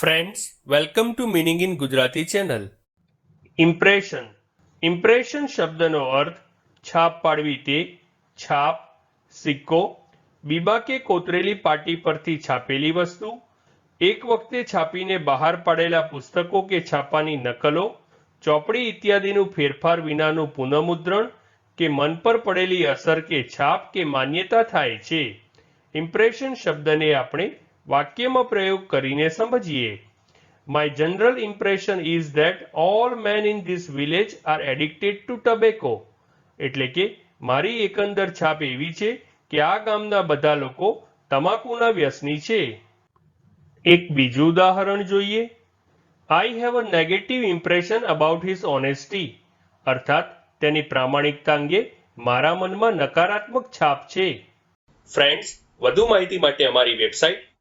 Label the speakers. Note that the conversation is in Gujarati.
Speaker 1: Friends welcome to meaning in Gujarati channel impression impression શબ્દનો અર્થ છાપ પાડવી તે, છાપ, સિક્કો બીબા કે કોતરેલી પાટી પરથી છાપેલી વસ્તુ, એક વખતે છાપીને બહાર પાડેલા પુસ્તકો કે છાપાની નકલો, ચોપડી ઇત્યાદિનું ફેરફાર વિનાનું પુનઃમુદ્રણ કે મન પર પડેલી અસર કે છાપ કે માન્યતા થાય છે. ઇમ્પ્રેશન શબ્દને આપણે વાક્યમાં પ્રયોગ કરીને સમજીએ. My general impression is that all men in this village are addicted to tobacco એટલે કે મારી એકંદર છાપ એવી છે કે આ ગામના બધા લોકો તમાકુના વ્યસની છે. એક બીજું ઉદાહરણ જોઈએ. I have a negative impression about his honesty અર્થાત, તેની પ્રામાણિકતા અંગે મારા મનમાં નકારાત્મક છાપ છે. ફ્રેન્ડ્સ વધુ માહિતી માટે અમારી website